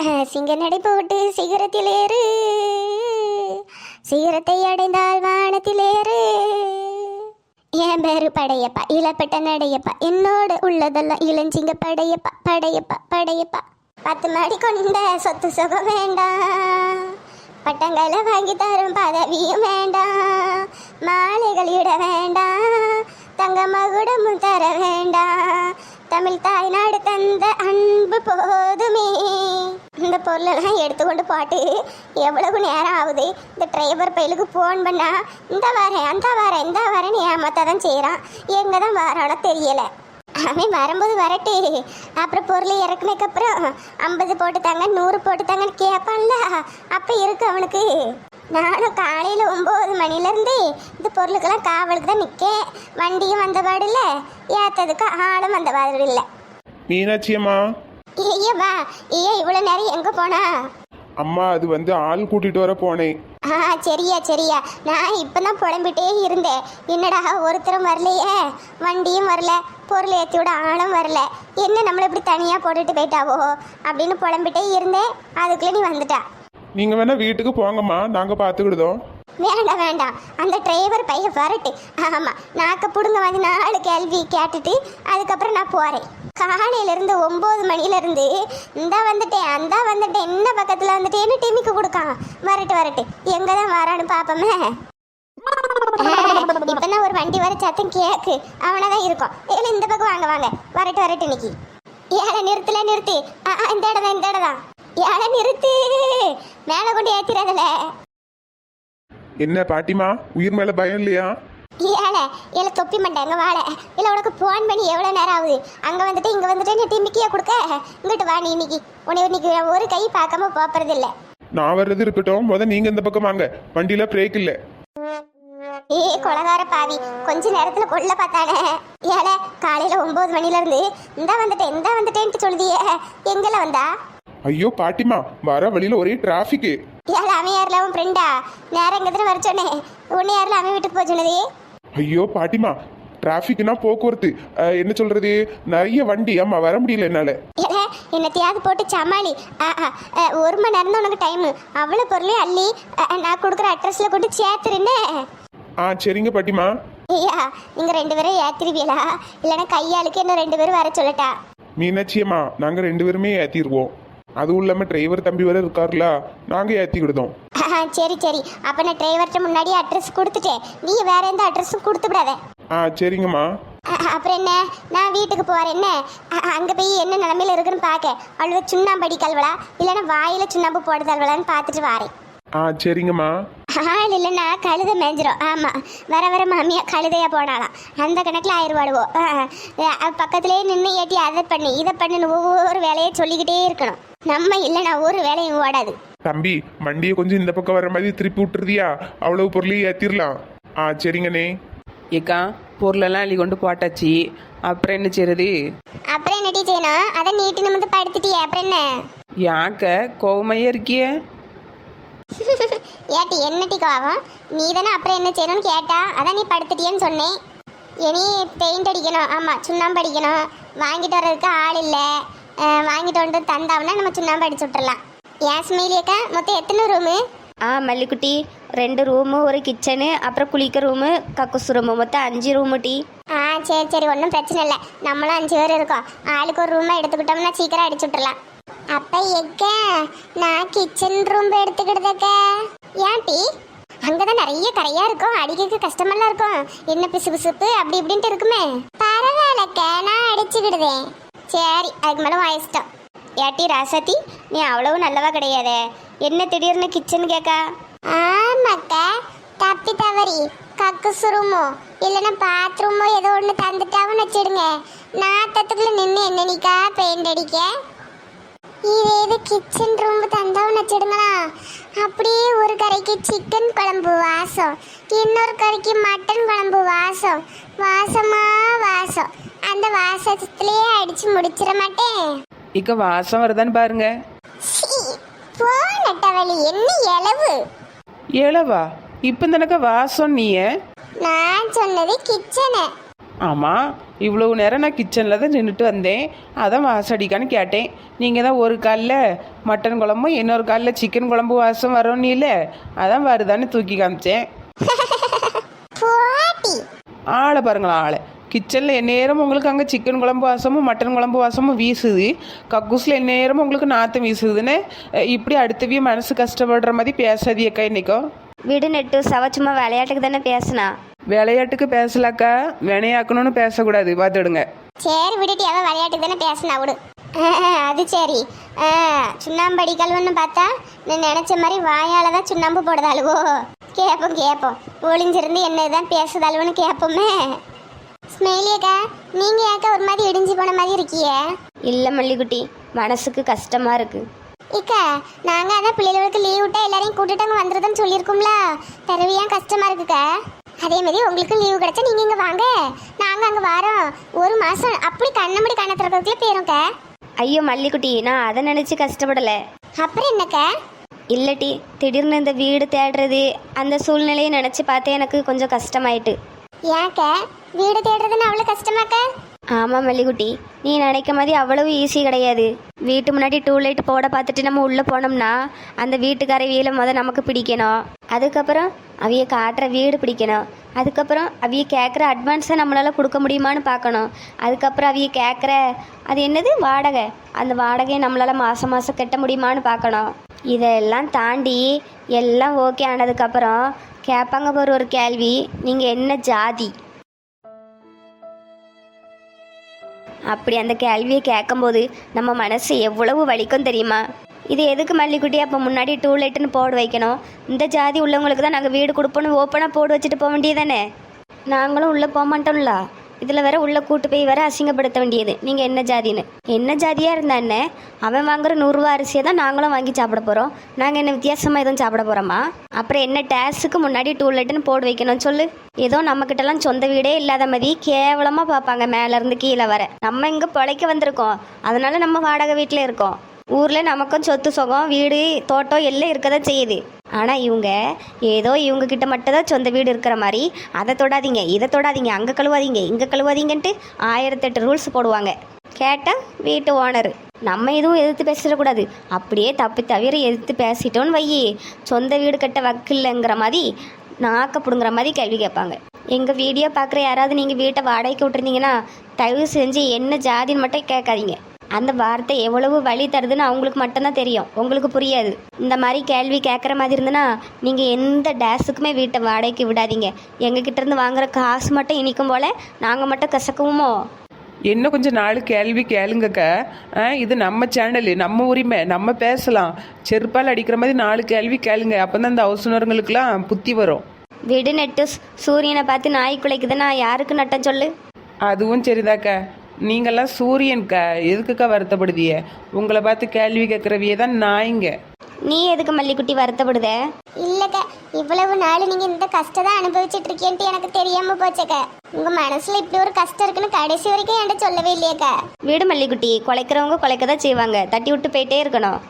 சிங்க நடை போட்டு சிகரத்தில் ஏறு. சிகரத்தை அடைந்தால் வானத்தில் ஏறு. என் பேரு படையப்பா இளப்பட்ட நடையப்பா என்னோட உள்ளதெல்லாம் இளஞ்சிங்க படையப்பா படையப்பா படையப்பா. பத்து மாடி கொண்ட சொத்து சுகம் வேண்டாம். பட்டங்களை வாங்கி தரும் பதவியும் வேண்டாம். மாலைகள் இட வேண்டாம். தங்க மகுடமும் தர வேண்டாம். தமிழ் தாய்நாடு தந்த அன்பு போதுமே. இந்த பொருளெல்லாம் எடுத்துக்கொண்டு போட்டு எவ்வளவு நேரம் ஆகுது? இந்த டிரைவர் பையலுக்கு ஃபோன் பண்ணா இந்த வரேன் அந்த வரேன் இந்த வரேன்னு ஏமாத்த தான் செய்கிறான் எங்கே தான் வரானோ தெரியலை. அவன் வரும்போது வரட்டு. அப்புறம் பொருள் இறக்குனதுக்கப்புறம் ஐம்பது போட்டு தாங்க நூறு போட்டு தாங்கன்னு கேட்பான்ல அப்போ இருக்கு அவனுக்கு. நானும் காலையில் ஒம்பது மணிலேருந்து இந்த பொருளுக்கெல்லாம் காவலுக்கு தான் நிற்கேன் வண்டியும் வந்த பாடு இல்லை ஏற்றதுக்கு ஆளும் வந்த பாடு இல்லை மீனாட்சி அம்மா. ஐயா வா. ஐயா இவ்வளோ நேரம் எங்கே போனா? அம்மா அது வந்து ஆள் கூட்டிட்டு வர போனேன். ஆ சரியா சரியா. நான் இப்போ தான் புலம்பிட்டே இருந்தேன். என்னடா ஒருத்தரும் வரலையே. வண்டியும் வரல. பொருள் ஏற்றி விட ஆளும் வரல. என்ன நம்மளை இப்படி தனியாக போட்டுட்டு போயிட்டாவோ? அப்படின்னு புலம்பிட்டே இருந்தேன். அதுக்குள்ளே நீ வந்துட்டா. நீங்க வேணா வீட்டுக்கு போங்கம்மா. நாங்க பாத்துக்கிடுதோம். வேண்டாம் வேண்டாம் அந்த டிரைவர் பையன் வரட்டு. ஆமாம் நாக்க பிடுங்க வந்து நாலு கேள்வி கேட்டுட்டு அதுக்கப்புறம் நான் போகிறேன் காலையிலேருந்து ஒம்பது மணிலேருந்து இந்த வந்துட்டேன் அந்த வந்துட்டேன் இந்த பக்கத்தில் வந்துட்டேன்னு டிமிக்கு கொடுக்கான் வரட்டு வரட்டு. எங்கே தான் வரான்னு பார்ப்போமே இப்பதான் ஒரு வண்டி வர சத்தம் கேக்கு. அவனதான் இருக்கும். ஏல இந்த பக்கம் வாங்க வாங்க. வரட்டு வரட்டு இன்னைக்கு. ஏழை நிறுத்தல நிறுத்தி. இந்த இடம் தான் இந்த இடம் தான் ஏழை நிறுத்து? மேலே கொண்டு ஏத்திராதல. என்ன பாட்டிமா உயிர் மேல பயம் இல்லையா? ஏழை ஏழை தொப்பி மாட்டாங்க வாழை. இல்லை உனக்கு ஃபோன் பண்ணி எவ்வளோ நேரம் ஆகுது? அங்கே வந்துட்டு இங்கே வந்துட்டு நீ டிமிக்கியா கொடுக்க? இங்கிட்டு வா நீ இன்னைக்கு. உன்னை இன்னைக்கு ஒரு கை பார்க்காம போகிறது இல்லை நான் வர்றது இருக்கட்டும். முத நீங்க இந்த பக்கம் வாங்க. வண்டியில பிரேக் இல்ல. ஏ கொலகார பாவி. கொஞ்ச நேரத்துல கொல்ல பார்த்தானே. ஏழை காலையில ஒன்பது மணில இருந்து இந்த வந்துட்டேன் இந்த வந்துட்டேன்ட்டு சொல்லுதியே. எங்கல வந்தா? ஐயோ பாட்டிமா வர வழியில ஒரே டிராஃபிக் ஏழை அவன் யாரில்? அவன் ஃப்ரெண்டா நேரம் எங்கே வர சொன்னேன். உன்னை யாரில் அவன் வீட்டுக்கு போக சொன்னது? ஐயோ பாட்டிமா டிராஃபிக்னா போக்குவரத்து. அஹ், என்ன சொல்றது? நிறைய வண்டி. ஆமா வர முடியல என்னால. ஏழை என்னத்தையாவது போட்டு சமாளி. ஆ, ஆ, ஆ, ஒரு மணி நேரம் தான் உனக்கு டைமு அவ்வளோ பொருளையும் அள்ளி ஆ, ஆ, நான் கொடுக்குற அட்ரஸில் கொண்டு சேர்த்துருன்னு ஆ சரிங்க பாட்டிமா ஐயா நீங்கள் ரெண்டு பேரும் ஏத்திருவீங்களா? இல்லைன்னா கையாளுக்கு என்ன ரெண்டு பேரும் வர சொல்லட்டா? மீனாட்சி அம்மா நாங்க ரெண்டு பேருமே ஏத்திடுவோம் அதுவும் இல்லாம டிரைவர் தம்பி வேற இருக்காருல நாங்க ஏத்தி விடுதோம் சரி சரி. அப்போ நான் டிரைவர்கிட்ட முன்னாடி அட்ரஸ் கொடுத்துட்டேன். நீ வேற எந்த அட்ரஸும் கொடுத்து விடாத ஆ சரிங்கம்மா. அப்புறம் என்ன? நான் வீட்டுக்கு போகிறேன் என்ன? அங்க போய் என்ன நிலமையில இருக்குன்னு பார்க்க. அவ்வளோ சுண்ணாம்பு அடிக்கல்வளா இல்லைன்னா வாயில சுண்ணாம்பு போடுதல்வளான்னு பார்த்துட்டு வாரேன். ஆ சரிங்கம்மா. ஆள் இல்லைன்னா கழுதை மேய்ஞ்சிரும் ஆமாம் வர வர மாமியா கழுதையா போனாலாம் அந்த கணக்கில் ஆயிடுவாடுவோம் பக்கத்துலேயே நின்று ஏட்டி அதை பண்ணு இதை பண்ணுன்னு ஒவ்வொரு வேலையை சொல்லிக்கிட்டே இருக்கணும். நம்ம இல்லைன்னா ஒரு வேலையும் ஓடாது. தம்பி வண்டியை கொஞ்சம் இந்த பக்கம் வர மாதிரி திருப்பி விட்டுருதியா? அவ்வளவு பொருளையும் ஏத்திரலாம். ஆ சரிங்கண்ணே. ஏக்கா பொருளெல்லாம் அள்ளி கொண்டு போட்டாச்சு. அப்புறம் என்ன செய்யறது அப்புறம் என்னடி செய்யணும்? அதை நீட்டு நிமிந்து படுத்துட்டியே அப்புறம் என்ன? யாக்க கோவமையே இருக்கியே? ஏட்டி என்னட்டி கோவம்? நீ தானே அப்புறம் என்ன செய்யணும்னு கேட்டா? அதான் நீ படுத்துட்டியேன்னு சொன்னேன். இனி பெயிண்ட் அடிக்கணும். ஆமாம் சுண்ணாம்பு அடிக்கணும். வாங்கிட்டு வர்றதுக்கு ஆள் இல்லை. வாங்கிட்டு வந்து தந்தாவுன்னா நம்ம சுண்ணாம்பு அடிச்சு விட்டுறலாம். ஏன் ஸ்மெயிலியக்கா மொத்தம் எத்தனை ரூமு? ஆ மல்லிக்குட்டி ரெண்டு ரூமு ஒரு கிச்சனு அப்புறம் குளிக்க ரூமு கக்குசு ரூமு. மொத்தம் அஞ்சு ரூமு டி. ஆ சரி சரி ஒன்றும் பிரச்சனை இல்லை. நம்மளும் அஞ்சு பேர் இருக்கோம். ஆளுக்கு ஒரு ரூமை எடுத்துக்கிட்டோம்னா சீக்கிரம் அடிச்சு விட்டுறலாம். அப்ப எக்க நான் கிச்சன் ரூம் எடுத்துக்கிட்டதக்க ஏன் டி? அங்கதான் நிறைய கரையா இருக்கும். அடிக்க கஷ்டமெல்லாம் இருக்கும். என்ன பிசு பிசுப்பு அப்படி இப்படின்ட்டு இருக்குமே. பரவாயில்லக்க நான் அடிச்சுக்கிடுதேன். சரி அதுக்கு மேலே வாயிச்சிட்டோம் ஏட்டி ராசதி நீ அவ்வளவு நல்லவா கிடையாது. என்ன திடீர்னு கிச்சன் கேக்கா? ஆமாக்கா. தப்பி தவறி கக்குசு ரூமோ இல்லைன்னா பாத்ரூமோ ஏதோ ஒன்று தந்துட்டாவும் வச்சிடுங்க. நாத்தத்துக்குள்ள நின்று என்னனிக்கா பெயிண்ட் அடிக்க? இது இது கிச்சன் ரூம் தந்தாவும் வச்சிடுங்களா அப்படியே ஒரு கரைக்கு சிக்கன் குழம்பு வாசம். இன்னொரு கரைக்கு மட்டன் குழம்பு வாசம். வாசமா வாசம். அந்த வாசத்துலயே அடிச்சு முடிச்சிட மாட்டேன். இக்க வாசம் வருதான்னு பாருங்க. சீ, போ நட்டவழி என்ன இளவு? ஏழவா இப்போ தனக்க வாசம் நீயே? நான் சொன்னது கிச்சனு. ஆமாம் இவ்வளவு நேரம் நான் கிச்சனில் தான் நின்றுட்டு வந்தேன். அதான் வாசடிக்கான்னு கேட்டேன். நீங்கள் தான் ஒரு காலில் மட்டன் குழம்பும் இன்னொரு காலில் சிக்கன் குழம்பு வாசம் வரும் நீல? அதான் வருதான்னு தூக்கி காமிச்சேன். ஆளை பாருங்களா ஆளை. கிச்சனில் எந்நேரம் உங்களுக்கு அங்கே சிக்கன் குழம்பு வாசமும் மட்டன் குழம்பு வாசமும் வீசுது. கக்கூஸில் எந்நேரமும் உங்களுக்கு நாற்றம் வீசுதுன்னு இப்படி அடுத்தவிய மனசு கஷ்டப்படுற மாதிரி பேசாதியக்கா இன்னைக்கும் விடு நெட்டு சவ சும்மா விளையாட்டுக்கு தானே பேசுனா? விளையாட்டுக்கு பேசலாக்கா வினையாக்கணும்னு பேசக்கூடாது. பார்த்துடுங்க. சரி விட்டுட்டு அவ விளையாட்டு தானே பேசினா விடு. அது சரி. ஆஹ், சுண்ணாம்பு அடிக்கல்வன்னு பார்த்தா நான் நினைச்ச மாதிரி வாயால தான் சுண்ணாம்பு போடுதாளுவோ கேட்போம் கேட்போம் ஒளிஞ்சிருந்து என்னதான் பேசுதாளுவன்னு கேட்போமே ஸ்மெயிலியக்கா நீங்க ஏக்கா ஒரு மாதிரி இடிஞ்சு போன மாதிரி இருக்கியே இல்லை மல்லிக்குட்டி மனசுக்கு கஷ்டமா இருக்கு. இக்கா நாங்க அதான் பிள்ளைகளுக்கு லீவ் விட்டா எல்லாரையும் கூட்டிட்டு அங்க வந்துருதுன்னு சொல்லியிருக்கோம்ல. பிறவியா கஷ்டமா இருக்குக்கா. அதே மாதிரி உங்களுக்கு லீவு கிடைச்சா நீங்க இங்க வாங்க. நாங்க அங்க வரோம். ஒரு மாசம் அப்படி கண்ணம்படி கண்ண திறக்கிறதுக்குள்ள போயிரும்க்கா. ஐயோ மல்லிக்குட்டி நான் அதை நினச்சி கஷ்டப்படலை. அப்புறம் என்னக்கா? இல்லட்டி திடீர்னு இந்த வீடு தேடுறது அந்த சூழ்நிலையை நினச்சி பார்த்தே எனக்கு கொஞ்சம் கஷ்டமாயிட்டு. ஏன்க்கா வீடு தேடுறதுன்னு அவ்வளோ கஷ்டமாக்கா? ஆமாம் மல்லிகுட்டி. நீ நினைக்க மாதிரி அவ்வளவு ஈஸி கிடையாது. வீட்டு முன்னாடி டூ லைட் போட பார்த்துட்டு நம்ம உள்ளே போனோம்னா அந்த வீட்டுக்கார வீலை முத நமக்கு பிடிக்கணும். அதுக்கப்புறம் அவைய காட்டுற வீடு பிடிக்கணும். அதுக்கப்புறம் அவைய கேட்குற அட்வான்ஸை நம்மளால் கொடுக்க முடியுமான்னு பார்க்கணும். அதுக்கப்புறம் அவைய கேட்குற அது என்னது? வாடகை. அந்த வாடகையை நம்மளால் மாதம் மாதம் கட்ட முடியுமான்னு பார்க்கணும். இதெல்லாம் தாண்டி எல்லாம் ஓகே ஆனதுக்கப்புறம் கேட்பாங்க பாரு ஒரு கேள்வி. நீங்கள் என்ன ஜாதி? அப்படி அந்த கேள்வியை கேட்கும்போது நம்ம மனசு எவ்வளவு வலிக்கும் தெரியுமா? இது எதுக்கு மல்லிக்குட்டி? அப்போ முன்னாடி டூ லைட்டுன்னு போர்டு வைக்கணும். இந்த ஜாதி உள்ளவங்களுக்கு தான் நாங்கள் வீடு கொடுப்போன்னு ஓப்பனாக போர்டு வச்சுட்டு போக வேண்டியதானே நாங்களும் உள்ளே போக மாட்டோம்ல? இதில் வேற உள்ளே கூட்டு போய் வேற அசிங்கப்படுத்த வேண்டியது. நீங்கள் என்ன ஜாதின்னு? என்ன ஜாதியாக இருந்தானே அவன் வாங்குற நூறுரூவா அரிசியை தான் நாங்களும் வாங்கி சாப்பிட போகிறோம் நாங்கள் என்ன வித்தியாசமாக எதுவும் சாப்பிட போகிறோமா அப்புறம் என்ன டேஸுக்கு முன்னாடி டூ லைட்டுன்னு போட்டு வைக்கணும் சொல்லு. ஏதோ நம்மக்கிட்டலாம் சொந்த வீடே இல்லாத மாதிரி கேவலமாக பார்ப்பாங்க மேலேருந்து கீழே வர. நம்ம இங்கே பிழைக்க வந்திருக்கோம். அதனால நம்ம வாடகை வீட்டில் இருக்கோம். ஊரில் நமக்கும் சொத்து சுகம் வீடு தோட்டம் எல்லாம் இருக்க தான் செய்யுது. ஆனால் இவங்க ஏதோ இவங்க கிட்ட மட்டும் தான் சொந்த வீடு இருக்கிற மாதிரி அதை தொடாதீங்க இதை தொடாதீங்க அங்கே கழுவாதீங்க இங்கே கழுவாதீங்கன்ட்டு ஆயிரத்தெட்டு ரூல்ஸ் போடுவாங்க. கேட்டால் வீட்டு ஓனர் நம்ம எதுவும் எதிர்த்து பேசிடக்கூடாது. அப்படியே தப்பி தவிர எதிர்த்து பேசிட்டோன்னு வையி சொந்த வீடு கட்ட வக்கில்லைங்கிற மாதிரி நாக்க பிடுங்குற மாதிரி கேள்வி கேட்பாங்க. எங்கள் வீடியோ பார்க்குற யாராவது நீங்கள் வீட்டை வாடகைக்கு விட்டுருந்தீங்கன்னா தயவு செஞ்சு என்ன ஜாதின்னு மட்டும் கேட்காதீங்க. அந்த வார்த்தை எவ்வளவு வழி தருதுன்னு அவங்களுக்கு மட்டும்தான் தெரியும். உங்களுக்கு புரியாது. இந்த மாதிரி கேள்வி கேட்குற மாதிரி இருந்துன்னா நீங்கள் எந்த டேஸுக்குமே வீட்டை வாடகைக்கு விடாதீங்க. எங்ககிட்ட இருந்து வாங்குற காசு மட்டும் இனிக்கும் போல நாங்கள் மட்டும் கசக்குவோமோ? என்ன கொஞ்சம் நாலு கேள்வி கேளுங்கக்கா. ஆ, இது நம்ம சேனலு நம்ம உரிமை நம்ம பேசலாம். செருப்பால் அடிக்கிற மாதிரி நாலு கேள்வி கேளுங்க. அப்போ தான் இந்த ஹவுஸ்னருங்களுக்கெல்லாம் புத்தி வரும். விடு நெட்டு சூரியனை பார்த்து நாய் குலைக்குதுன்னா யாருக்கு நட்டம் சொல்லு? அதுவும் சரிதாக்கா. நீங்கள்லாம் சூரியன்க்கா எதுக்குக்கா வருத்தப்படுதிய? உங்களை பார்த்து கேள்வி கேட்குறவியே தான் நாய்ங்க. நீ எதுக்கு மல்லிக்குட்டி வருத்தப்படுத? இல்லக்கா இவ்வளவு நாள் நீங்க இந்த கஷ்டம் தான் அனுபவிச்சுட்டு இருக்கேன்ட்டு எனக்கு தெரியாம போச்சக்கா உங்க மனசுல இப்படி ஒரு கஷ்டம் இருக்குன்னு கடைசி வரைக்கும் என்கிட்ட சொல்லவே இல்லையக்கா வீடு மல்லிக்குட்டி குலைக்கிறவங்க குலைக்க தான் செய்வாங்க. தட்டி விட்டு போயிட்டே இருக்கணும்.